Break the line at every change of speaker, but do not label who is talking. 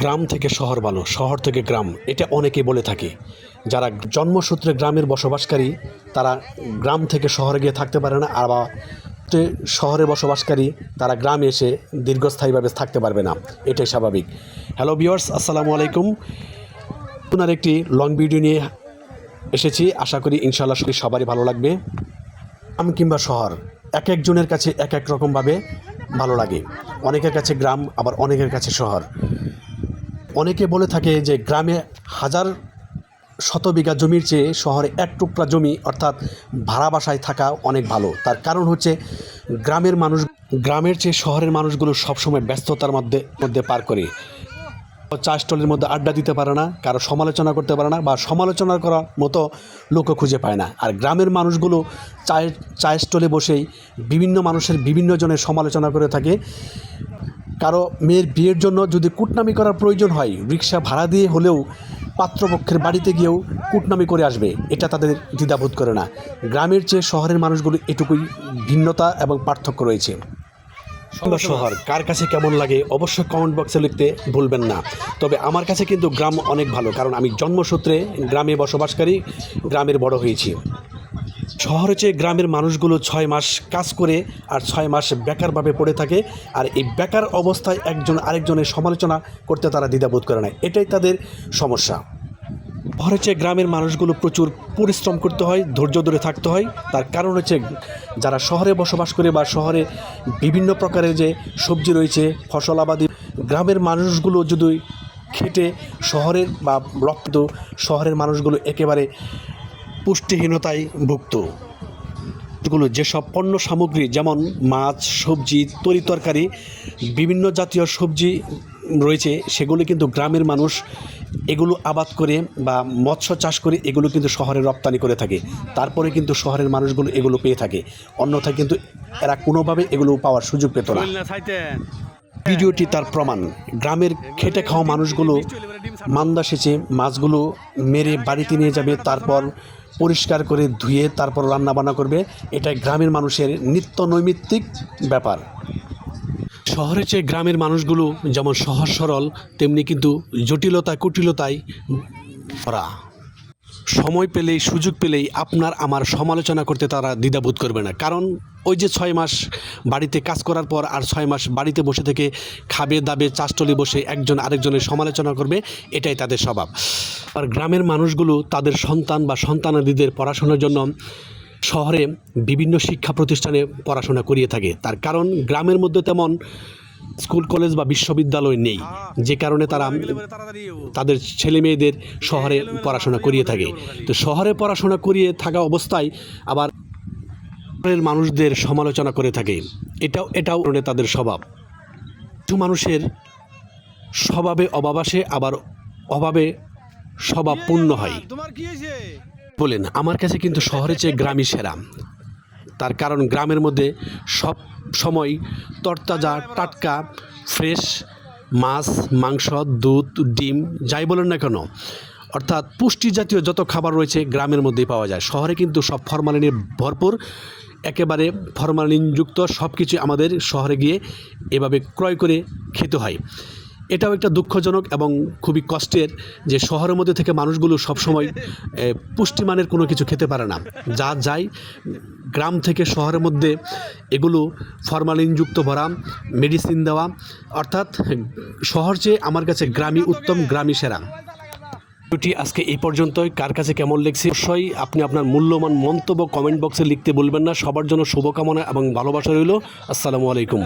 গ্রাম থেকে শহর ভালো শহর থেকে গ্রাম, এটা অনেকে বলে থাকে। যারা জন্মসূত্রে গ্রামের বসবাসকারী, তারা গ্রাম থেকে শহরে গিয়ে থাকতে পারে না, আর বা শহরে বসবাসকারী, তারা গ্রামে এসে দীর্ঘস্থায়ীভাবে থাকতে পারবে না। এটাই স্বাভাবিক। হ্যালো ভিওয়ার্স আসসালামু আলাইকুম। আপনার একটি লং ভিডিও নিয়ে এসেছি। আশা করি ইনশাল্লাহ সবারই ভালো লাগবে। গ্রাম কিংবা শহর, এক একজনের কাছে এক এক রকমভাবে ভালো লাগে। অনেকের কাছে গ্রাম, আবার অনেকের কাছে শহর। অনেকে বলে থাকে যে গ্রামে হাজার শত বিঘা জমির চেয়ে শহরে এক টুকরা জমি অর্থাৎ ভাড়া বাসায় থাকা অনেক ভালো। তার কারণ হচ্ছে গ্রামের মানুষ গ্রামের চেয়ে শহরের মানুষগুলো সবসময় ব্যস্ততার মধ্যে মধ্যে পার করে। চা স্টলের মধ্যে আড্ডা দিতে পারে না, কারও সমালোচনা করতে পারে না বা সমালোচনা করার মতো লোকও খুঁজে পায় না। আর গ্রামের মানুষগুলো চায়ের চায়ের স্টলে বসেই বিভিন্ন মানুষের বিভিন্ন জনের সমালোচনা করে থাকে। কারও মেয়ের বিয়ের জন্য যদি কুটনামি করার প্রয়োজন হয় রিক্সা ভাড়া দিয়ে হলেও পাত্রপক্ষের বাড়িতে গিয়েও কুটনামি করে আসবে এটা তাদের দ্বিধাবোধ করে না। গ্রামের চেয়ে শহরের মানুষগুলো এটুকুই ভিন্নতা এবং পার্থক্য রয়েছে। কিংবা শহর কার কাছে কেমন লাগে অবশ্যই কমেন্ট বক্সে লিখতে ভুলবেন না। তবে আমার কাছে কিন্তু গ্রাম অনেক ভালো কারণ আমি জন্মসূত্রে গ্রামে বসবাসকারী গ্রামের বড় হয়েছি। শহরে চেয়ে গ্রামের মানুষগুলো ছয় মাস কাজ করে আর ছয় মাস বেকারভাবে পড়ে থাকে, আর এই বেকার অবস্থায় একজন আরেকজনের সমালোচনা করতে তারা দ্বিধাবোধ করে না এটাই তাদের সমস্যা। শহরে চেয়ে গ্রামের মানুষগুলো প্রচুর পরিশ্রম করতে হয়, ধৈর্য ধরে থাকতে হয়, তার কারণ হচ্ছে যারা শহরে বসবাস করে বা শহরে বিভিন্ন প্রকারের যে সবজি রয়েছে, ফসল আবাদি, গ্রামের মানুষগুলো যদি খেটে শহরের বা রক্ত শহরের মানুষগুলো একেবারে পুষ্টিহীনতায় ভুক্ত। গুলো যেসব পণ্য সামগ্রী যেমন মাছ সবজি তরি তরকারি বিভিন্ন জাতীয় সবজি রয়েছে সেগুলো কিন্তু গ্রামের মানুষ এগুলো আবাদ করে বা মৎস্য চাষ করে এগুলো কিন্তু শহরে রপ্তানি করে থাকে। তারপরে কিন্তু শহরের মানুষগুলো এগুলো পেয়ে থাকে। অন্যথায় কিন্তু এরা কোনোভাবে এগুলো পাওয়ার সুযোগ পেত না। ভিডিওটি তার প্রমাণ। গ্রামের খেটে খাওয়া মানুষগুলো মান্দা সেচে মাছগুলো মেরে বাড়িতে নিয়ে যাবে তারপর পরিষ্কার করে ধুয়ে তারপর রান্নাবান্না করবে। এটাই গ্রামের মানুষের নিত্য নৈমিত্তিক ব্যাপার। শহরের চেয়ে গ্রামের মানুষগুলো যেমন সহজ সরল, তেমনি কিন্তু জটিলতা কুটিলতায় ভরা। সময় পেলেই, সুযোগ পেলেই আপনার, আমার সমালোচনা করতে তারা দ্বিধাবোধ করবে না। কারণ ওই যে ছয় মাস বাড়িতে কাজ করার পর আর ছয় মাস বাড়িতে বসে থেকে খাবে, দাবে চাষটলি বসে একজন আরেকজনের সমালোচনা করবে, এটাই তাদের স্বভাব। আর গ্রামের মানুষগুলো তাদের সন্তান বা সন্তানাদিদের পড়াশোনার জন্য শহরে বিভিন্ন শিক্ষা প্রতিষ্ঠানে পড়াশোনা করিয়ে থাকে। তার কারণ গ্রামের মধ্যে তেমন স্কুল, কলেজ বা বিশ্ববিদ্যালয় নেই। যে কারণে তারা তাদের ছেলে মেয়েদের শহরে পড়াশোনা করিয়ে থাকে। তো শহরে পড়াশোনা করিয়ে থাকা অবস্থায় আবার মানুষদের সমালোচনা করে থাকে। এটাও এটাও তাদের স্বভাব। কিছু মানুষের স্বভাবে অভাব আসে, আবার অভাবে স্বভাব পূর্ণ হয়। বলেন, আমার কাছে কিন্তু শহরের চেয়ে গ্রামই সেরা। তার কারণ গ্রামের মধ্যে সব সময় তরতাজা, টাটকা, ফ্রেশ মাছ, মাংস, দুধ, ডিম, যাই বলেন না কেন, অর্থাৎ পুষ্টি জাতীয় যত খাবার রয়েছে গ্রামের মধ্যেই পাওয়া যায়। শহরে কিন্তু সব ফরমালিনে ভরপুর, একেবারে ফরমালিনযুক্ত সব কিছু আমাদের শহরে গিয়ে এভাবে ক্রয় করে খেতে হয়। এটাও একটা দুঃখজনক এবং খুবই কষ্টের যে শহরের মধ্যে থেকে মানুষগুলো সবসময় পুষ্টিমানের কোনো কিছু খেতে পারে না। যা যায় গ্রাম থেকে শহরের মধ্যে এগুলো ফরমালিনযুক্ত ভরা, মেডিসিন দেওয়া, অর্থাৎ শহর চেয়ে আমার কাছে গ্রামই উত্তম গ্রামই সেরা। ভিডিওটি আজকে এই পর্যন্তই। কার কাছে কেমন লেগছে অবশ্যই আপনি আপনার মূল্যবান মন্তব্য কমেন্ট বক্সে লিখতে বলবেন না। সবার জন্য শুভকামনা এবং ভালোবাসা রইল। আসসালামু আলাইকুম।